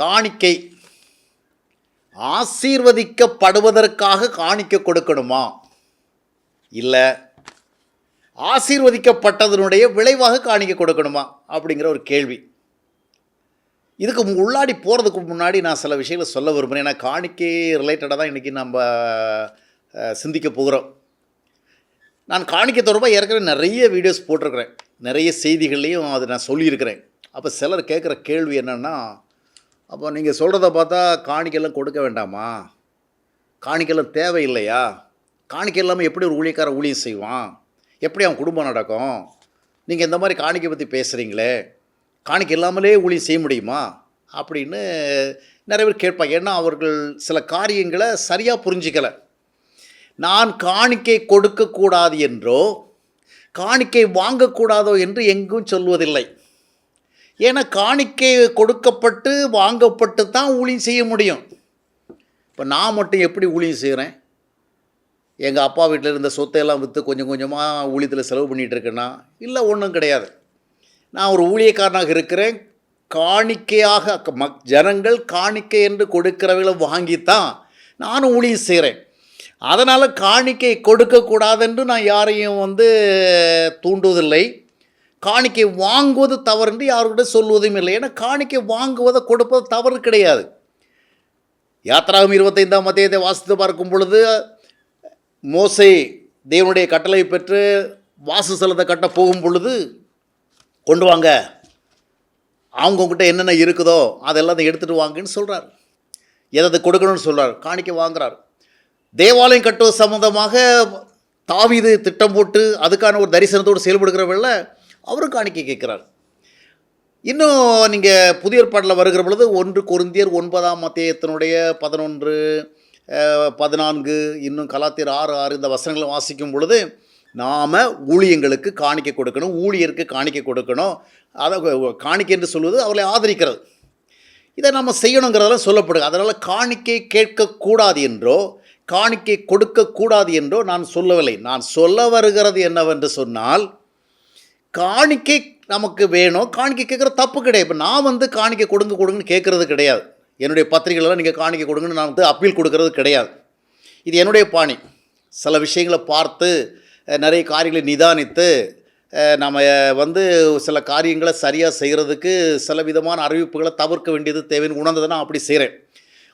காணிக்கை. ஆசீர்வதிக்கப்படுவதற்காக காணிக்க கொடுக்கணுமா? இல்லை ஆசீர்வதிக்கப்பட்டதனுடைய விளைவாக காணிக்க கொடுக்கணுமா? அப்படிங்கிற ஒரு கேள்வி. இதுக்கு உள்ளாடி போகிறதுக்கு முன்னாடி நான் சில விஷயங்களை சொல்ல விரும்புகிறேன் ஏன்னா காணிக்கை ரிலேட்டடாக தான் இன்றைக்கி நம்ம சிந்திக்க போகிறோம். நான் காணிக்கை தொடர்பாக ஏற்கனவே நிறைய வீடியோஸ் போட்டிருக்கிறேன். நிறைய செய்திகள்லேயும் அது நான் சொல்லியிருக்கிறேன். அப்போ சிலர் கேட்குற கேள்வி என்னென்னா அப்போ நீங்கள் சொல்கிறத பார்த்தா காணிக்கெல்லாம் கொடுக்க வேண்டாமா? காணிக்கெல்லாம் தேவையில்லையா? காணிக்கை இல்லாமல் எப்படி ஒரு ஊழியக்கார ஊழியம் செய்வான்? எப்படி அவன் குடும்பம் நடக்கும்? நீங்கள் இந்த மாதிரி காணிக்கை பற்றி பேசுகிறீங்களே காணிக்கை இல்லாமலே ஊழியம் செய்ய முடியுமா? அப்படின்னு நிறைய பேர் கேட்பாங்க. ஏன்னா அவர்கள் சில காரியங்களை சரியாக புரிஞ்சிக்கலை. நான் காணிக்கை கொடுக்கக்கூடாது என்றோ காணிக்கை வாங்கக்கூடாதோ என்று எங்கும் சொல்வதில்லை. ஏன்னா காணிக்கை கொடுக்கப்பட்டு வாங்கப்பட்டு தான் ஊழியம் செய்ய முடியும். இப்போ நான் மட்டும் எப்படி ஊழியம் செய்கிறேன்? எங்கள் அப்பா வீட்டில் இருந்த சொத்தையெல்லாம் விற்று கொஞ்சம் கொஞ்சமாக ஊழியத்தில் செலவு பண்ணிகிட்டு இருக்கேன்னா? இல்லை ஒன்றும் கிடையாது. நான் ஒரு ஊழியக்காரனாக இருக்கிறேன். காணிக்கையாக மக் ஜனங்கள் காணிக்கை என்று கொடுக்கிறவர்களை வாங்கித்தான் நானும் ஊழியம் செய்கிறேன். அதனால் காணிக்கை கொடுக்கக்கூடாதென்று நான் யாரையும் வந்து தூண்டுவதில்லை. காணிக்கை வாங்குவது தவறு என்று யாருக்கிட்ட சொல்வதும் இல்லை. ஏன்னா காணிக்கை வாங்குவதை கொடுப்பது தவறு கிடையாது. யாத்ராகம் இருபத்தைந்தாம் மத்தியத்தை வாசித்து பார்க்கும் பொழுது மோசை தேவனுடைய கட்டளை பெற்று வாசஸ்தலத்தை கட்ட போகும் பொழுது கொண்டு வாங்க. அவங்கக்கிட்ட என்னென்ன இருக்குதோ அதெல்லாம் எடுத்துகிட்டு வாங்கன்னு சொல்கிறார் எதை கொடுக்கணும்னு சொல்கிறார் காணிக்க வாங்குறார். தேவாலயம் கட்டுவது சம்மந்தமாக தாவிது திட்டம் போட்டு அதுக்கான ஒரு தரிசனத்தோடு செயல்படுகிறவங்கள அவரும் காணிக்கை கேட்குறார். இன்னும் நீங்கள் புதிய ஏற்பாட்டில் வருகிற பொழுது ஒன்று கொருந்தியர் ஒன்பதாம் மத்தியத்தினுடைய பதினொன்று பதினான்கு இன்னும் கலாத்தியர் ஆறு ஆறு இந்த வசனங்களை வாசிக்கும் பொழுது நாம் ஊழியங்களுக்கு காணிக்கை கொடுக்கணும் ஊழியருக்கு காணிக்கை கொடுக்கணும். அதை காணிக்கை என்று சொல்வது அவர்களை ஆதரிக்கிறது. இதை நம்ம செய்யணுங்கிறதெல்லாம் சொல்லப்படுது அதனால் காணிக்கை கேட்கக்கூடாது என்றோ காணிக்கை கொடுக்கக்கூடாது என்றோ நான் சொல்லவில்லை. நான் சொல்ல வருகிறது என்னவென்று சொன்னால் காணிக்கை நமக்கு வேணும். காணிக்கை கேட்குற தப்பு கிடையாது. இப்போ நான் வந்து காணிக்கை கொடுங்க கொடுங்கன்னு கேட்குறது கிடையாது. என்னுடைய பத்திரிகைலாம் நீங்கள் காணிக்கை கொடுங்கன்னு நான் வந்து அப்பீல் கொடுக்கறது கிடையாது. இது என்னுடைய பாணி. சில விஷயங்களை பார்த்து நிறைய காரியங்களை நிதானித்து நம்ம வந்து சில காரியங்களை சரியாக செய்கிறதுக்கு சில விதமான அறிவிப்புகளை தவிர்க்க வேண்டியது தேவைன்னு உணர்ந்ததை நான் அப்படி செய்கிறேன்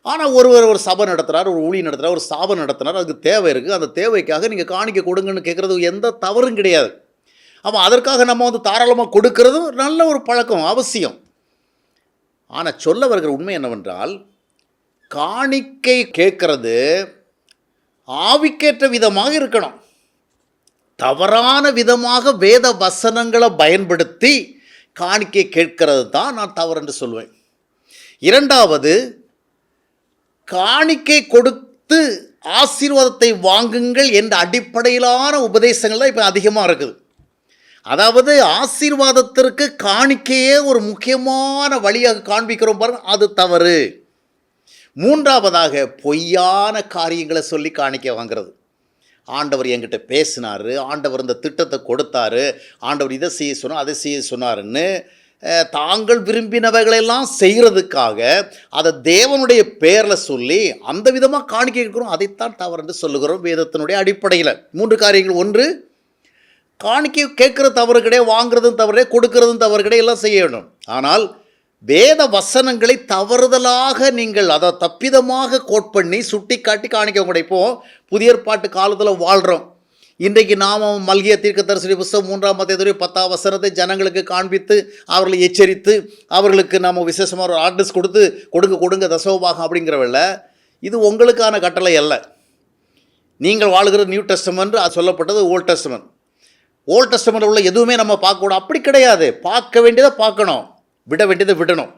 ஆனால் ஒருவர் ஒரு சபை நடத்துகிறார் ஒரு ஊழி நடத்துகிறார் ஒரு சாபம் நடத்துகிறார் அதுக்கு தேவை இருக்குது அந்த தேவைக்காக நீங்கள் காணிக்கை கொடுங்கன்னு கேட்குறது எந்த தவறும் கிடையாது. அப்போ அதற்காக நம்ம வந்து தாராளமாக கொடுக்கறதும் நல்ல ஒரு பழக்கம் அவசியம். ஆனால் சொல்ல வருகிற உண்மை என்னவென்றால் காணிக்கை கேட்கறது ஆவிக்கேற்ற விதமாக இருக்கணும். தவறான விதமாக வேத வசனங்களை பயன்படுத்தி காணிக்கை கேட்கிறது தான் நான் தவறு என்று சொல்வேன். இரண்டாவது காணிக்கை கொடுத்து ஆசீர்வாதத்தை வாங்குங்கள் என்ற அடிப்படையிலான உபதேசங்கள் தான் இப்போ அதிகமாக இருக்குது. அதாவது ஆசீர்வாதத்திற்கு காணிக்கையே ஒரு முக்கியமான வழியாக காண்பிக்கிறோம் பாருங்க அது தவறு. மூன்றாவதாக பொய்யான காரியங்களை சொல்லி காணிக்க வாங்குறது. ஆண்டவர் என்கிட்ட பேசினார் ஆண்டவர் இந்த திட்டத்தை கொடுத்தாரு ஆண்டவர் இதை செய்ய சொன்னார் அதை செய்ய சொன்னார்ன்னு தாங்கள் விரும்பினவைகளெல்லாம் செய்கிறதுக்காக அதை தேவனுடைய பேரில் சொல்லி அந்த விதமாக காணிக்க இருக்கிறோம் அதைத்தான் தவறுன்னு சொல்லுகிறோம் வேதத்தினுடைய அடிப்படையில். மூன்று காரியங்கள். ஒன்று காணிக்கை கேட்குறது தவறு கிடையாது வாங்குறதும் தவறு கொடுக்கறதும் தவறு கிடையாது எல்லாம் செய்யணும் ஆனால் வேத வசனங்களை தவறுதலாக நீங்கள் அதை தப்பிதமாக கோட் பண்ணி சுட்டி காட்டி காணிக்க கூட புதிய ஏற்பாட்டு காலத்தில் வாழ்கிறோம் இன்றைக்கு நாம் மல்கிய தீர்க்க தரிசனி புஸ்தகம் மூன்றாம் மத்தியத்துறை பத்தாம் வசனத்தை ஜனங்களுக்கு காண்பித்து அவர்களை எச்சரித்து அவர்களுக்கு நாம் விசேஷமாக ஒரு ஆர்டர்ஸ் கொடுத்து கொடுங்க கொடுங்க தசவபாகம் அப்படிங்கிறவல்ல இது உங்களுக்கான கட்டளை அல்ல. நீங்கள் வாழ்கிற நியூ டெஸ்டமெண்ட் அது சொல்லப்பட்டது ஓல்ட் டெஸ்டமெண்ட் ஓல்ட் டெஸ்டமெண்ட் உள்ள எதுவுமே நம்ம பார்க்கக்கூடாது. அப்படி கிடையாது. பார்க்க வேண்டியதை பார்க்கணும். விட வேண்டியதை விடணும்.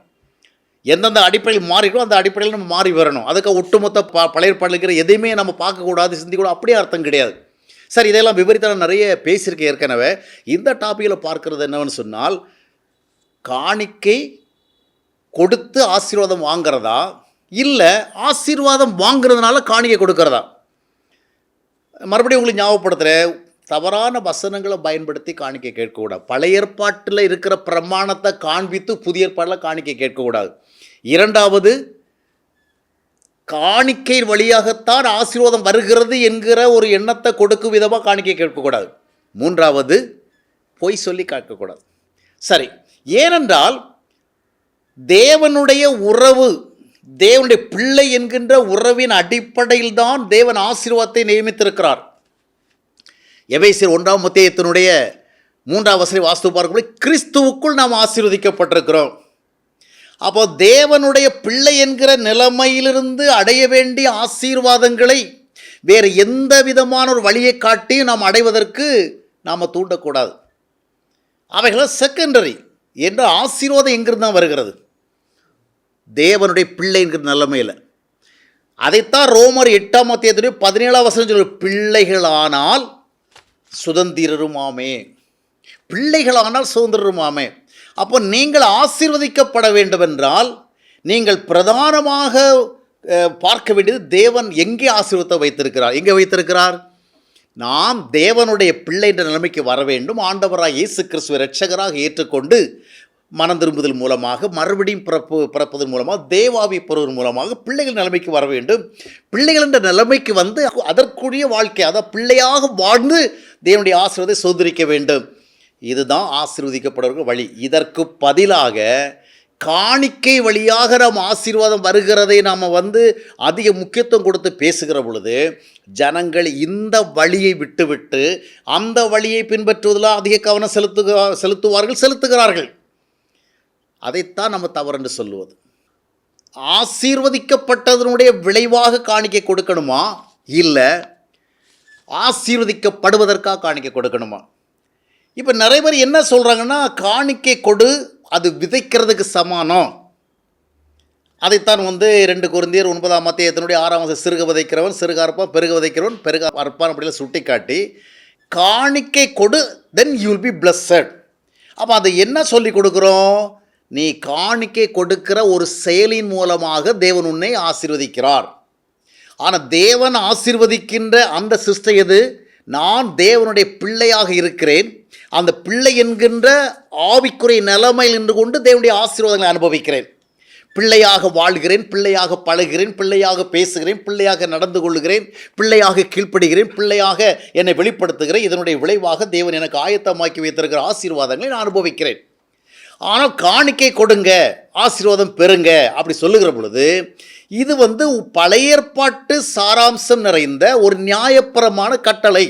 எந்தெந்த அடிப்படையில் மாறிக்கோ அந்த அடிப்படையில் நம்ம மாறி வரணும். அதுக்கு ஒட்டுமொத்த ப பழைய பழகிற எதையுமே நம்ம பார்க்கக்கூடாது சிந்திக்கூடாது அப்படியே அர்த்தம் கிடையாது. சார் இதெல்லாம் விபரீதம் நிறைய பேசியிருக்கேன் ஏற்கனவே. இந்த டாப்பிக்கில் பார்க்குறது என்னவென்னு சொன்னால் காணிக்கை கொடுத்து ஆசீர்வாதம் வாங்குறதா? இல்லை ஆசீர்வாதம் வாங்குறதுனால காணிக்கை கொடுக்கறதா? மறுபடியும் உங்களுக்கு ஞாபகப்படுத்துகிறேன் தவறான வசனங்களை பயன்படுத்தி காணிக்க கேட்கக்கூடாது. பழைய ஏற்பாட்டில் இருக்கிற பிரமாணத்தை காண்பித்து புதிய ஏற்பாட்டில் காணிக்க கேட்கக்கூடாது. இரண்டாவது காணிக்கை வழியாகத்தான் ஆசீர்வாதம் வருகிறது என்கிற ஒரு எண்ணத்தை கொடுக்கும் விதமாக காணிக்கை கேட்கக்கூடாது. மூன்றாவது பொய் சொல்லி கேட்கக்கூடாது. சரி ஏனென்றால் தேவனுடைய உறவு தேவனுடைய பிள்ளை என்கின்ற உறவின் அடிப்படையில் தான் தேவன் ஆசீர்வாதத்தை நியமித்திருக்கிறார். எவைசியர் ஒன்றாம் முத்தியத்தினுடைய மூன்றாம் வசதி வாஸ்து பார்க்கும்போது கிறிஸ்துவுக்குள் நாம் ஆசீர்வதிக்கப்பட்டிருக்கிறோம். அப்போ தேவனுடைய பிள்ளை என்கிற நிலைமையிலிருந்து அடைய வேண்டிய ஆசீர்வாதங்களை வேறு எந்த விதமான ஒரு வழியை காட்டியும் நாம் அடைவதற்கு நாம் தூண்டக்கூடாது. அவைகள் செகண்டரி என்ற ஆசீர்வாதம் எங்கிருந்து தான் வருகிறது? தேவனுடைய பிள்ளை என்கிற நிலைமையில். அதைத்தான் ரோமர் எட்டாம் அத்தியாயத்துடைய பதினேழாம் வசனம் சொல்லு பிள்ளைகளானால் சுதந்திரருமாமே. பிள்ளைகளானால் சுதந்திரருமாமே. அப்போ நீங்கள் ஆசீர்வதிக்கப்பட வேண்டுமென்றால் நீங்கள் பிரதானமாக பார்க்க வேண்டியது தேவன் எங்கே ஆசீர்வத்தை வைத்திருக்கிறார்? எங்கே வைத்திருக்கிறார்? நாம் தேவனுடைய பிள்ளை என்ற நிலைமைக்கு வர வேண்டும். ஆண்டவராக இயேசு கிறிஸ்துவ ரட்சகராக ஏற்றுக்கொண்டு மனம் திரும்புதல் மூலமாக மறுபடியும் பிறப்பு பிறப்பதன் மூலமாக தேவாவி பெறுவதன் மூலமாக பிள்ளைகள் நிலைமைக்கு வர வேண்டும். பிள்ளைகள் என்ற நிலைமைக்கு வந்து அதற்குரிய வாழ்க்கை அதாவது பிள்ளையாக வாழ்ந்து தேவனுடைய ஆசீர்வாதத்தை சோதரிக்க வேண்டும். இதுதான் ஆசீர்வதிக்கப்படுற வழி. இதற்கு பதிலாக காணிக்கை வழியாக நாம் ஆசீர்வாதம் வருகிறதை நாம் வந்து அதிக முக்கியத்துவம் கொடுத்து பேசுகிற பொழுது ஜனங்கள் இந்த வழியை விட்டுவிட்டு அந்த வழியை பின்பற்றுவதில் அதிக கவனம் செலுத்துக செலுத்துவார்கள் செலுத்துகிறார்கள். அதைத்தான் நம்ம தவறுன்னு சொல்லுவது. ஆசீர்வதிக்கப்பட்டதனுடைய விளைவாக காணிக்கை கொடுக்கணுமா? இல்லை ஆசீர்வதிக்கப்படுவதற்காக காணிக்கை கொடுக்கணுமா? இப்போ நிறைய பேர் என்ன சொல்கிறாங்கன்னா காணிக்கை கொடு அது விதைக்கிறதுக்கு சமானம் அதைத்தான் வந்து ரெண்டு குருந்தியர் ஒன்பதாம் மத்தியத்தினுடைய ஆறாம் வசனம் சிறுக விதைக்கிறவன் சிறுக அறுப்பான் பெருக விதைக்கிறவன் பெருக அறுப்பான் அப்படிலாம் சுட்டி காட்டி காணிக்கை கொடு then you will be blessed அப்போ அதை என்ன சொல்லி கொடுக்குறோம்? நீ காணிக்கை கொடுக்கிற ஒரு செயலின் மூலமாக தேவன் உன்னை ஆசீர்வதிக்கிறார். ஆனால் தேவன் ஆசிர்வதிக்கின்ற அந்த சிஸ்டை எது? நான் தேவனுடைய பிள்ளையாக இருக்கிறேன். அந்த பிள்ளை என்கின்ற ஆவிக்குறை நிலைமையில் நின்று கொண்டு தேவனுடைய ஆசீர்வாதங்களை அனுபவிக்கிறேன். பிள்ளையாக வாழ்கிறேன் பிள்ளையாக பழகிறேன் பிள்ளையாக பேசுகிறேன் பிள்ளையாக நடந்து கொள்கிறேன் பிள்ளையாக கீழ்ப்படுகிறேன் பிள்ளையாக என்னை வெளிப்படுத்துகிறேன். இதனுடைய விளைவாக தேவன் எனக்கு ஆயத்தமாக்கி வைத்திருக்கிற ஆசீர்வாதங்களை நான் அனுபவிக்கிறேன். ஆனால் காணிக்கை கொடுங்க ஆசீர்வாதம் பெறுங்க அப்படி சொல்லுகிற பொழுது இது வந்து பழைய ஏற்பாட்டு சாராம்சம் நிறைந்த ஒரு நியாயப்பரமான கட்டளை.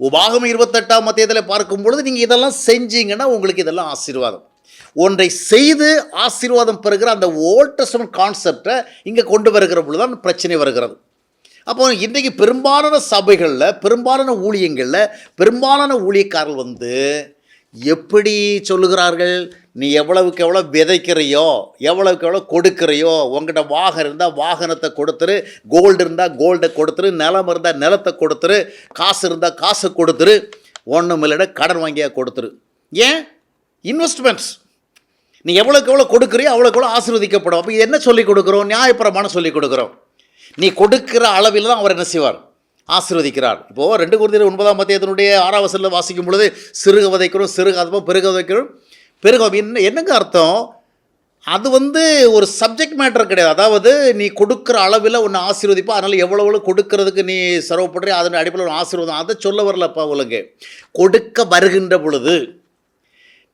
உபாகம் இருபத்தெட்டாம் மத்தியத்தில் பார்க்கும் பொழுது நீங்கள் இதெல்லாம் செஞ்சீங்கன்னா உங்களுக்கு இதெல்லாம் ஆசீர்வாதம். ஒன்றை செய்து ஆசீர்வாதம் பெறுகிற அந்த ஓல்ட் டெஸ்டமென்ட் கான்செப்டை இங்கே கொண்டு வருகிற பொழுது தான் பிரச்சனை வருகிறது. அப்போ இன்றைக்கு பெரும்பாலான சபைகளில் பெரும்பாலான ஊழியங்களில் பெரும்பாலான ஊழியக்காரர்கள் வந்து எப்படி சொல்லுகிறார்கள்? நீ எவ்வளவுக்கு எவ்வளோ விதைக்கிறையோ எவ்வளவுக்கு எவ்வளோ கொடுக்கிறையோ உங்கள்கிட்ட வாகனம் இருந்தால் வாகனத்தை கொடுத்துரு கோல்டு இருந்தால் கோல்டை கொடுத்துரு நிலம் இருந்தால் நிலத்தை கொடுத்துரு காசு இருந்தால் காசை கொடுத்துரு ஒன்றும் இல்லைன்னா கடன் வாங்கியா கொடுத்துரு. ஏன்? இன்வெஸ்ட்மெண்ட்ஸ் நீ எவ்வளோக்கு எவ்வளோ கொடுக்குறியோ அவ்வளோக்கு எவ்வளோ ஆசீர்வதிக்கப்படும். அப்போ என்ன சொல்லி கொடுக்குறோம்? நியாயப்பிரமான சொல்லிக் கொடுக்குறோம். நீ கொடுக்குற அளவில் தான் அவர் என்ன செய்வார்? ஆசிர்வதிக்கிறார். இப்போது ரெண்டு குருந்தியர் ஒன்பதாம் மத்தியத்தினுடைய ஆறாம் வசலில் வாசிக்கும் பொழுது சிறுக விதைக்கிறோம் சிறுக அதுவும் பெருக விதைக்கிறோம் பெருக என்ன என்னங்க அர்த்தம்? அது வந்து ஒரு சப்ஜெக்ட் மேட்டர் கிடையாது. அதாவது நீ கொடுக்குற அளவில் ஒன்று ஆசீர்வதிப்பா அதனால் எவ்வளோ எவ்வளோ கொடுக்கறதுக்கு நீ செலவுப்படுறி அதன் அடிப்படையில் ஒரு ஆசீர்வாதம். அதை சொல்ல வரலப்பா உலகு கொடுக்க வருகின்ற பொழுது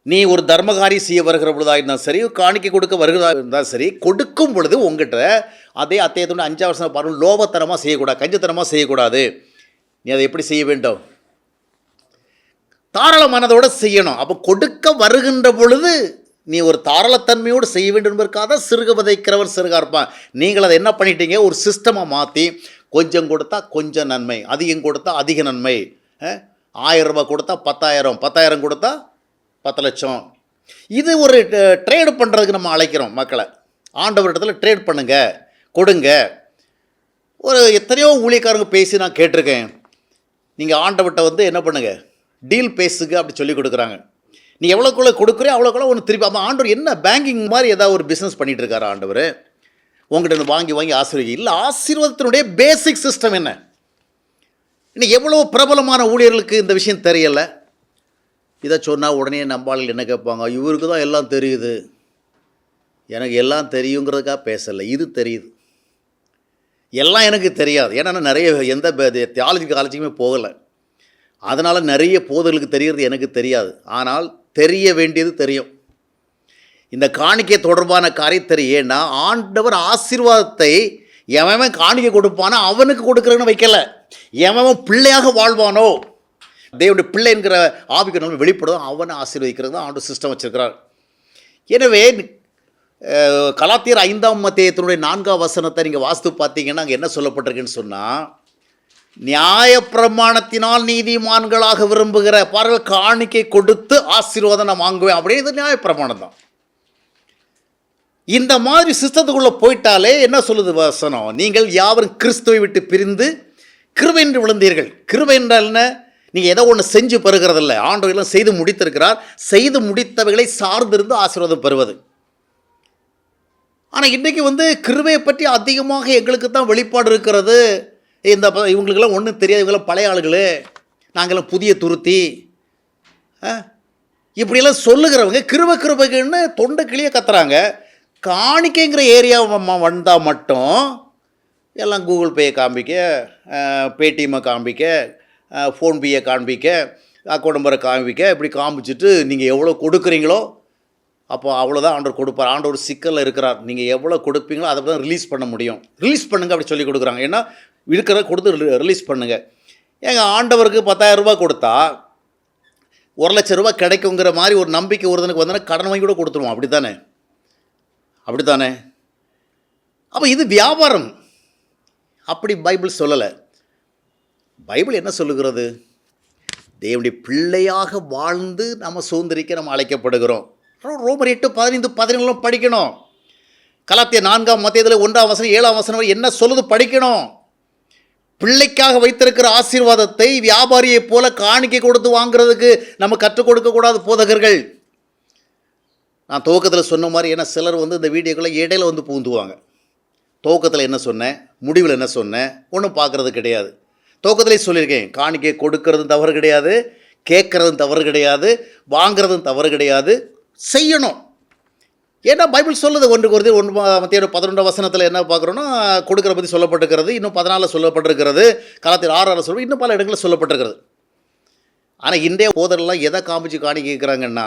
நீ ஒரு தர்மகாரி செய்ய வருகிற பொழுதாக இருந்தால் சரி காணிக்கை கொடுக்க வருகிறதா இருந்தால் சரி கொடுக்கும் பொழுது உங்ககிட்ட அதே அத்தையத்தோட அஞ்சாவது வருஷம் பாருங்க. லோபத்தனமாக செய்யக்கூடாது கஞ்சத்தனமாக செய்யக்கூடாது. நீ அதை எப்படி செய்ய வேண்டும்? தாராள மனதோடு செய்யணும். அப்போ கொடுக்க வருகின்ற பொழுது நீ ஒரு தாராளத்தன்மையோடு செய்ய வேண்டும் என்பதற்காக தான் சிறுக விதைக்கிறவர் சிறுகா இருப்பான். நீங்கள் அதை என்ன பண்ணிட்டீங்க? ஒரு சிஸ்டமாக மாற்றி கொஞ்சம் கொடுத்தா கொஞ்சம் நன்மை அதிகம் கொடுத்தா அதிக நன்மை. ஆயிரம் ரூபாய் கொடுத்தா பத்தாயிரம் பத்தாயிரம் கொடுத்தா பத்து லட்சம். இது ஒரு ட்ரேடு பண்ணுறதுக்கு நம்ம அழைக்கிறோம் மக்களை. ஆண்டவரிடத்தில் ட்ரேட் பண்ணுங்கள் கொடுங்க. ஒரு எத்தனையோ ஊழியக்காரங்க பேசி நான் கேட்டிருக்கேன். நீங்கள் ஆண்டவர்கிட்ட வந்து என்ன பண்ணுங்கள் டீல் பேசுங்க அப்படி சொல்லி கொடுக்குறாங்க. நீ எவ்வளோக்குள்ளே கொடுக்குறே அவ்வளோக்குள்ள ஒன்று திருப்பி அப்போ ஆண்டவர் என்ன பேங்கிங் மாதிரி ஏதாவது ஒரு பிஸ்னஸ் பண்ணிகிட்டு இருக்காரு ஆண்டவர்? உங்கள்கிட்ட வாங்கி வாங்கி ஆசீர்வதி இல்லை ஆசீர்வாதத்தினுடைய பேசிக் சிஸ்டம் என்ன? இன்னும் எவ்வளோ பிரபலமான ஊழியர்களுக்கு இந்த விஷயம் தெரியலை? இதை சொன்னால் உடனே நம்பாளில் என்ன கேட்பாங்க? இவருக்கு தான் எல்லாம் தெரியுது. எனக்கு எல்லாம் தெரியுங்கிறதுக்காக பேசலை. இது தெரியுது. எல்லாம் எனக்கு தெரியாது. ஏன்னா நிறைய எந்த தியாலஜி காலேஜுக்குமே போகலை. அதனால் நிறைய போதர்களுக்கு தெரிகிறது எனக்கு தெரியாது. ஆனால் தெரிய வேண்டியது தெரியும். இந்த காணிக்கை தொடர்பான காரியம் தெரியும் ஏன்னா ஆண்டவர் ஆசீர்வாதத்தை எவன் காணிக்கை கொடுப்பானோ அவனுக்கு கொடுக்குறேன்னு வைக்கலை. எவன் பிள்ளையாக வாழ்வானோ தேவனுடைய பிள்ளைங்கிற ஆவிக்கு நம்ம வெளிப்படுதோ அவனை ஆசீர்வதிக்கிறது தான் ஆண்டு சிஸ்டம் வச்சுருக்கிறார். எனவே கலாத்தியர் ஐந்தாம் மத்தியத்தினுடைய நான்காம் வசனத்தை நீங்கள் வாஸ்து பார்த்தீங்கன்னா அங்கே என்ன சொல்லப்பட்டிருக்குன்னு சொன்னால் நியாயப்பிரமாணத்தினால் நீதிமான்களாக விரும்புகிற பாருங்கள் காணிக்கை கொடுத்து ஆசீர்வாதம் நான் வாங்குவேன் அப்படின்னு இது நியாயப்பிரமாணம் தான். இந்த மாதிரி சிஸ்டத்துக்குள்ளே போயிட்டாலே என்ன சொல்லுது வசனம்? நீங்கள் யாவரும் கிறிஸ்துவை விட்டு பிரிந்து கிருபை என்று விழுந்தீர்கள். கிருபை என்றால் என்ன? நீங்கள் ஏதோ ஒன்று செஞ்சு பெறுகிறதில்ல. ஆண்டவர்களும் எல்லாம் செய்து முடித்திருக்கிறார். செய்து முடித்தவைகளை சார்ந்திருந்து ஆசீர்வாதம் பெறுவது. ஆனால் இன்றைக்கி வந்து கிருபையை பற்றி அதிகமாக எங்களுக்கு தான் வெளிப்பாடு இருக்கிறது. இந்த ப- இவங்களுக்கெல்லாம் ஒன்றும் தெரியாது. இவங்களாம் பழைய ஆளுகளே. நாங்களாம் புதிய துருத்தி. ஆ? இப்படியெல்லாம் சொல்லுகிறவங்க கிருப கிருபைக்குன்னு தொண்டை கிளிய கத்துறாங்க. காணிக்கைங்கிற ஏரியா வந்தால் மட்டும் எல்லாம் கூகுள் பேயை காண்பிக்க பேடிஎம்மை காண்பிக்க ஃபோன்பேயை காண்பிக்க அக்கௌண்ட் நம்பரை காண்பிக்க இப்படி காமிச்சிட்டு நீங்கள் எவ்வளோ கொடுக்குறீங்களோ அப்போ அவ்வளோதான் ஆண்டவர் கொடுப்பார். ஆண்டவர் சிக்கலில் இருக்கிறார். நீங்கள் எவ்வளோ கொடுப்பீங்களோ அதை தான் ரிலீஸ் பண்ண முடியும். ரிலீஸ் பண்ணுங்கள் அப்படி சொல்லி கொடுக்குறாங்க. ஏன்னா இருக்கிறத கொடுத்து ரிலீஸ் பண்ணுங்கள் எங்கள் ஆண்டவருக்கு பத்தாயிரம் கொடுத்தா ஒரு லட்ச ரூபாய் கிடைக்குங்கிற மாதிரி ஒரு நம்பிக்கை ஒருத்தனுக்கு வந்தோன்னா கடன் வாங்கி கூட கொடுத்துருவோம். அப்படி தானே அப்படி தானே அப்போ இது வியாபாரம். அப்படி பைபிள் சொல்லலை. பைபிள் என்ன சொல்லுகிறது? தேவனுடைய பிள்ளையாக வாழ்ந்து நம்ம சுதந்திரிக்க நம்ம அழைக்கப்படுகிறோம். ரோமர் எட்டு பதினைந்து பதினேழும் படிக்கணும். கலாத்திய நான்காம் மத்தியத்தில் ஒன்றாம் வசனம் ஏழாம் வசனம் என்ன சொல்லுது படிக்கணும். பிள்ளைக்காக வைத்திருக்கிற ஆசீர்வாதத்தை வியாபாரியைப் போல காணிக்கை கொடுத்து வாங்குறதுக்கு நம்ம கற்றுக் கொடுக்கக்கூடாது போதகர்கள். நான் துவக்கத்தில் சொன்ன மாதிரி ஏன்னா சிலர் வந்து இந்த வீடியோக்குள்ளே இடையில வந்து பூந்துவாங்க. துவக்கத்தில் என்ன சொன்னேன்? முடிவில் என்ன சொன்னேன்? ஒன்றும் பார்க்குறது கிடையாது. துவக்கத்திலே சொல்லியிருக்கேன் காணிக்கை கொடுக்கறதும் தவறு கிடையாது கேட்குறதும் தவறு கிடையாது வாங்குறதும் தவறு கிடையாது. செய்யணும். ஏன்னா பைபிள் சொல்லுது ஒன்று குருதி ஒன்று மத்திய பதினொன்றாம் வசனத்தில் என்ன பார்க்குறோன்னா கொடுக்குற பற்றி சொல்லப்பட்டிருக்கிறது இன்னும் பதினாலில் சொல்லப்பட்டிருக்கிறது காலத்தில் ஆறாறு சொல்ல இன்னும் பல இடங்களில் சொல்லப்பட்டிருக்கிறது. ஆனால் இன்றைய போதரெல்லாம் எதை காமிச்சு காணி கேட்குறாங்கன்னா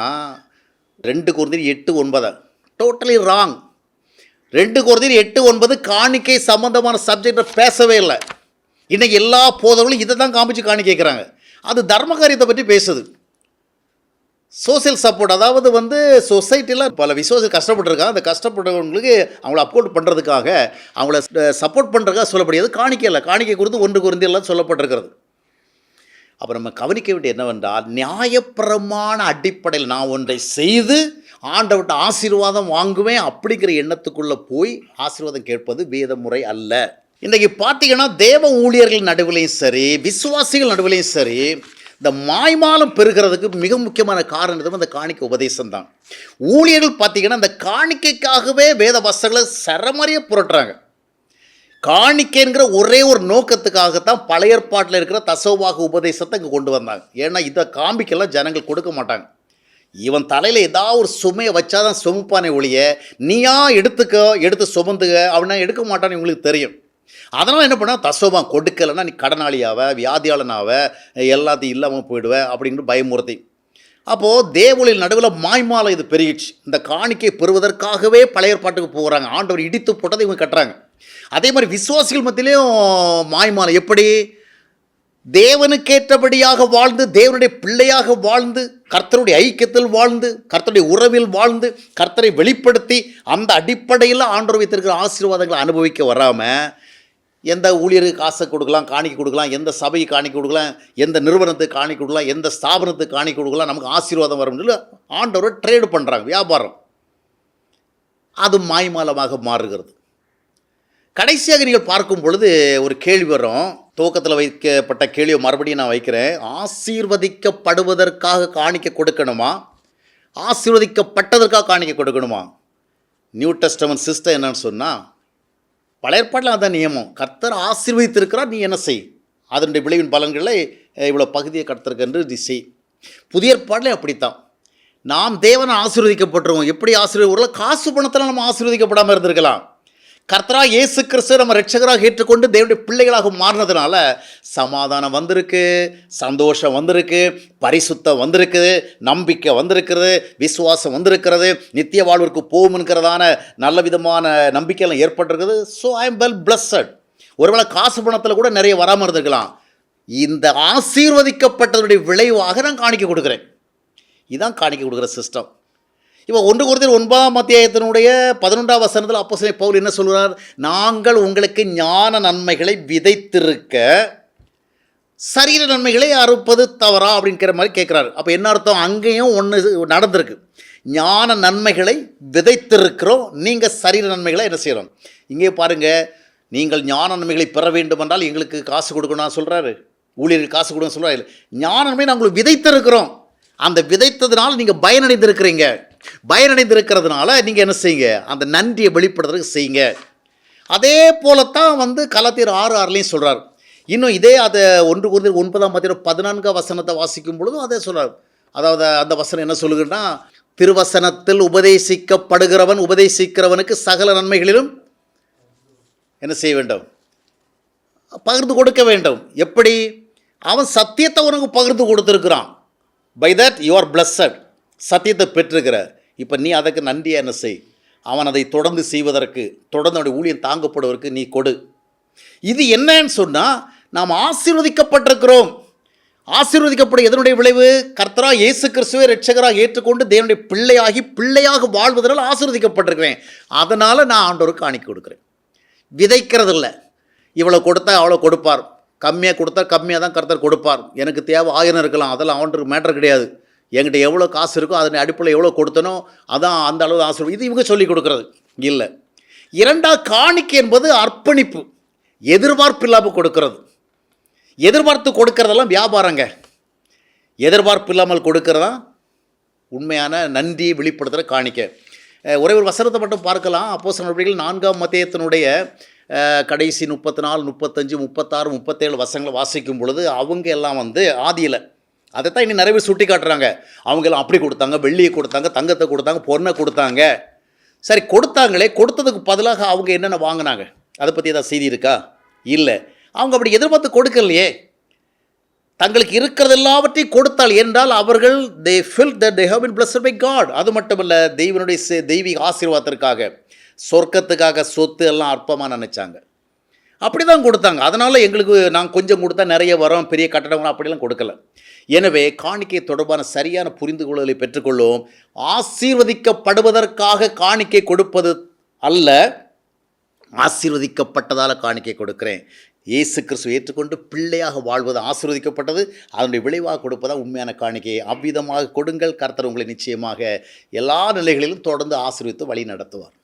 ரெண்டு குருதிர் எட்டு ஒன்பதை. டோட்டலி ராங் ரெண்டு குருதிர் எட்டு ஒன்பது காணிக்கை சம்மந்தமான சப்ஜெக்டை பேசவே இல்லை. இன்றைக்கி எல்லா போதவர்களும் இதை தான் காமிச்சு காணி கேட்குறாங்க அது தர்ம காரியத்தை பற்றி பேசுது. சோசியல் சப்போர்ட் அதாவது வந்து சொசைட்டியில் பல விசுவாசம் கஷ்டப்பட்டுருக்காங்க. அந்த கஷ்டப்பட்டவங்களுக்கு அவங்கள அப்போர்ட் பண்ணுறதுக்காக அவங்கள சப்போர்ட் பண்ணுறதுக்காக சொல்லப்படுகிறது காணிக்கையில் இல்லை காணிக்கை குறித்து ஒன்று குருந்தி எல்லாம் சொல்லப்பட்டிருக்கிறது. அப்போ நம்ம கவனிக்க வேண்டிய என்னவென்றால் நியாயப்பிரமான அடிப்படையில் நான் ஒன்றை செய்து ஆண்டவட்ட ஆசீர்வாதம் வாங்குவேன் அப்படிங்கிற எண்ணத்துக்குள்ளே போய் ஆசீர்வாதம் கேட்பது வேத முறை அல்ல. இன்றைக்கி பார்த்தீங்கன்னா தேவ ஊழியர்கள் நடுவிலையும் சரி விசுவாசிகள் நடுவிலையும் சரி இந்த மாய்மாலம் பெறுகிறதுக்கு மிக முக்கியமான காரணம் எதுவும் காணிக்கை உபதேசம் தான் ஊழியர்கள் பார்த்தீங்கன்னா இந்த காணிக்கைக்காகவே வேத வசங்களை சரமறிய புரட்டுறாங்க. காணிக்கைங்கிற ஒரே ஒரு நோக்கத்துக்காகத்தான் பழைய ஏற்பாட்டில் இருக்கிற தசோவாக உபதேசத்தை இங்கே கொண்டு வந்தாங்க. ஏன்னா இதை காம்பிக்கெல்லாம் ஜனங்கள் கொடுக்க மாட்டாங்க. இவன் தலையில் ஏதாவது ஒரு சுமையை வச்சாதான் சுமப்பானே ஒழிய நீயா எடுத்துக்க எடுத்து சுமந்துக்க அப்படின்னா எடுக்க மாட்டான்னு இவங்களுக்கு தெரியும். அதனால் என்ன பண்ணால் தசோபம் கொடுக்கலைன்னா நீ கடனாளியாவ வியாதியாளனாவ எல்லாத்தையும் இல்லாமல் போயிடுவ அப்படிங்கிற பயமுறுத்தி. அப்போது தேவொழில் நடுவில் மாய்மாலை இது பெருகிடுச்சு. இந்த காணிக்கை பெறுவதற்காகவே பழைய பாட்டுக்கு போகிறாங்க ஆண்டவர் இடித்து போட்டதை இவங்க கட்டுறாங்க. அதே மாதிரி விசுவாசிகள் மத்தியிலையும் மாய்மாலை எப்படி? தேவனுக்கேற்றபடியாக வாழ்ந்து தேவனுடைய பிள்ளையாக வாழ்ந்து கர்த்தருடைய ஐக்கியத்தில் வாழ்ந்து கர்த்தருடைய உறவில் வாழ்ந்து கர்த்தரை வெளிப்படுத்தி அந்த அடிப்படையில் ஆண்டவர் வைத்திருக்கிற ஆசீர்வாதங்களை அனுபவிக்க வராமல் எந்த ஊழியருக்கு காசை கொடுக்கலாம் காணிக்கை கொடுக்கலாம் எந்த சபைக்கு காணிக்கை கொடுக்கலாம் எந்த நிறுவனத்துக்கு காணிக்கை கொடுக்கலாம் எந்த ஸ்தாபனத்துக்கு காணிக்கை கொடுக்கலாம் நமக்கு ஆசீர்வாதம் வரும்னு சொல்லி ஆண்டவர் ட்ரேடு பண்ணுறாங்க வியாபாரம். அது மாய்மாலமாக மாறுகிறது. கடைசியாக நீங்கள் பார்க்கும் பொழுது ஒரு கேள்வி வரும். துவக்கத்தில் வைக்கப்பட்ட கேள்வியை மறுபடியும் நான் வைக்கிறேன். ஆசீர்வதிக்கப்படுவதற்காக காணிக்க கொடுக்கணுமா? ஆசீர்வதிக்கப்பட்டதற்காக காணிக்க கொடுக்கணுமா? நியூ டெஸ்டமன் சிஸ்டம் என்னன்னு சொன்னால் பழைய ஏற்பாட்டில் அதான் நியமம். கர்த்தர் ஆசீர்வதித்திருக்கிறார் நீ என்ன செய்? அதனுடைய விளைவின் பலன்களை இவ்வளோ பகுதியை கர்த்தருக்கு நீ செய். புதிய ஏற்பாட்டில் அப்படித்தான். நாம் தேவனை ஆசீர்வதிக்கப்பட்டிருவோம். எப்படி ஆசீர்வதி காசு பணத்தில் நம்ம ஆசீர்வதிக்கப்படாமல் இருந்திருக்கலாம். கர்த்தரா இயேசு கிறிஸ்து நம்ம ரட்சகராக ஏற்றுக்கொண்டு தேவனுடைய பிள்ளைகளாக மாறினதுனால சமாதானம் வந்திருக்கு சந்தோஷம் வந்திருக்கு பரிசுத்தம் வந்திருக்குது நம்பிக்கை வந்திருக்கிறது விசுவாசம் வந்திருக்கிறது நித்திய வாழ்விற்கு போகும்ங்கிறதான நல்ல விதமான நம்பிக்கையெல்லாம் ஏற்பட்டிருக்குது. So I am well blessed ஒருவேளை காசு பணத்தில் கூட நிறைய வராமல் இருந்திருக்கலாம். இந்த ஆசீர்வதிக்கப்பட்டதுடைய விளைவாக நான் காணிக்க கொடுக்குறேன். இதுதான் காணிக்க கொடுக்குற சிஸ்டம் இப்போ ஒன்று குறித்தர் ஒன்பதாம் அத்தியாயத்தினுடைய பதினொன்றாம் வசனத்தில் அப்போ பவுல் என்ன சொல்கிறார் நாங்கள் உங்களுக்கு ஞான நன்மைகளை விதைத்திருக்க சரீர நன்மைகளை அறுப்பது தவறா? அப்படிங்கிற மாதிரி கேட்குறாரு. அப்போ என்ன அர்த்தம்? அங்கேயும் ஒன்று நடந்திருக்கு. ஞான நன்மைகளை விதைத்திருக்கிறோம். நீங்கள் சரீர நன்மைகளை என்ன செய்கிறோம் இங்கே பாருங்கள் நீங்கள் ஞான நன்மைகளை பெற வேண்டும் என்றால் எங்களுக்கு காசு கொடுக்கணும் சொல்கிறாரு ஊழியர்கள் காசு கொடுங்க சொல்கிறாரு ஞான நன்மை நாங்கள் உங்களுக்கு விதைத்திருக்கிறோம். அந்த விதைத்ததுனால நீங்கள் பயனடைந்திருக்கிறீங்க. பயனடைந்து இருக்கிறதுனால நீங்கள் என்ன செய்யுங்க? அந்த நன்றியை வெளிப்படுறதுக்கு செய்யுங்க. அதே போலத்தான் வந்து கலத்தீர் ஆறு ஆறுலேயும் சொல்கிறார் இன்னும் இதே அதை ஒன்று குறித்து ஒன்பதாம் பத்திரம் பதினான்காம் வசனத்தை வாசிக்கும் பொழுதும் அதே சொல்கிறார் அதாவது அந்த வசனம் என்ன சொல்லுங்கன்னா திருவசனத்தில் உபதேசிக்கப்படுகிறவன் உபதேசிக்கிறவனுக்கு சகல நன்மைகளிலும் என்ன செய்ய வேண்டும்? பகிர்ந்து கொடுக்க வேண்டும். எப்படி? அவன் சத்தியத்தை உனக்கு பகிர்ந்து கொடுத்துருக்குறான். By that you are blessed சத்தியத்தை பெற்றுக்கிற இப்போ நீ அதற்கு நன்றியாக என்ன செய்? அவன் அதை தொடர்ந்து செய்வதற்கு தொடர்ந்து அவனுடைய ஊழியம் தாங்கப்படுவதற்கு நீ கொடு. இது என்னன்னு சொன்னால் நாம் ஆசீர்வதிக்கப்பட்டிருக்கிறோம். ஆசீர்வதிக்கப்படும் எதனுடைய விளைவு? கர்த்தரா இயேசு கிறிஸ்துவை ரட்சகராக ஏற்றுக்கொண்டு தேவனுடைய பிள்ளையாகி பிள்ளையாக வாழ்வதனால் ஆசீர்வதிக்கப்பட்டிருக்கிறேன். அதனால் நான் ஆண்டோருக்கு அணுக்கி கொடுக்குறேன். விதைக்கிறது இல்லை இவ்வளோ கொடுத்தா அவ்வளோ கொடுப்பார். கம்மியாக கொடுத்தா கம்மியாக தான் கர்த்தர் கொடுப்பார். எனக்கு தேவை ஆயிரம் இருக்கலாம். அதெல்லாம் அவனுக்கு மேட்டர் கிடையாது. என்கிட்ட எவ்வளோ காசு இருக்கோ அதன் அடிப்படையில் எவ்வளோ கொடுத்தனோ அதான் அந்த அளவு ஆசை இது இவங்க சொல்லி கொடுக்குறது. இல்லை. இரண்டா காணிக்கை என்பது அர்ப்பணிப்பு. எதிர்பார்ப்பு இல்லாமல் கொடுக்கறது. எதிர்பார்த்து கொடுக்கறதெல்லாம் வியாபாரங்க. எதிர்பார்ப்பு இல்லாமல் கொடுக்கறதா? உண்மையான நன்றியை வெளிப்படுத்துகிற காணிக்கை. ஒரே ஒரு வசனத்தை மட்டும் பார்க்கலாம். அப்போ நடவடிக்கைகள் நான்காம் மத்தியத்தினுடைய கடைசி முப்பத்தி நாலு முப்பத்தஞ்சு முப்பத்தாறு முப்பத்தேழு வசங்களை வாசிக்கும் பொழுது அவங்க எல்லாம் வந்து ஆதியில் அதைத்தான் இனி நிறைய பேர் சுட்டி காட்டுறாங்க அவங்க அப்படி கொடுத்தாங்க வெள்ளியை கொடுத்தாங்க தங்கத்தை கொடுத்தாங்க பொண்ணை கொடுத்தாங்க. சரி கொடுத்தாங்களே கொடுத்ததுக்கு பதிலாக அவங்க என்னென்ன வாங்கினாங்க? அதை பற்றி ஏதாவது செய்தி இருக்கா? இல்லை. அவங்க அப்படி எதிர்பார்த்து கொடுக்கலையே. தங்களுக்கு இருக்கிறது எல்லாவற்றையும் கொடுத்தால் என்றால் அவர்கள் they feel that they have been blessed by God அது மட்டுமல்ல தெய்வனுடைய தெய்வீக ஆசீர்வாதத்திற்காக சொர்க்கத்துக்காக சொத்து எல்லாம் அற்பமாக நினச்சாங்க. அப்படி தான் கொடுத்தாங்க. அதனால் எங்களுக்கு நாங்கள் கொஞ்சம் கொடுத்தா நிறைய வரோம் பெரிய கட்டடங்கள் அப்படிலாம் கொடுக்கல. எனவே காணிக்கை தொடர்பான சரியான புரிந்து கொள்ளுதலை பெற்றுக்கொள்ளும் ஆசீர்வதிக்கப்படுவதற்காக காணிக்கை கொடுப்பது அல்ல ஆசீர்வதிக்கப்பட்டதால் காணிக்கை கொடுக்குறேன். இயேசு கிறிஸ்துவை ஏற்றுக்கொண்டு பிள்ளையாக வாழ்வது ஆசீர்வதிக்கப்பட்டது அதனுடைய விளைவாக கொடுப்பதா உண்மையான காணிக்கையை அவ்விதமாக கொடுங்கள். கர்த்தர் உங்களை நிச்சயமாக எல்லா நிலைகளிலும் தொடர்ந்து ஆசீர்வித்து வழி நடத்துவார்.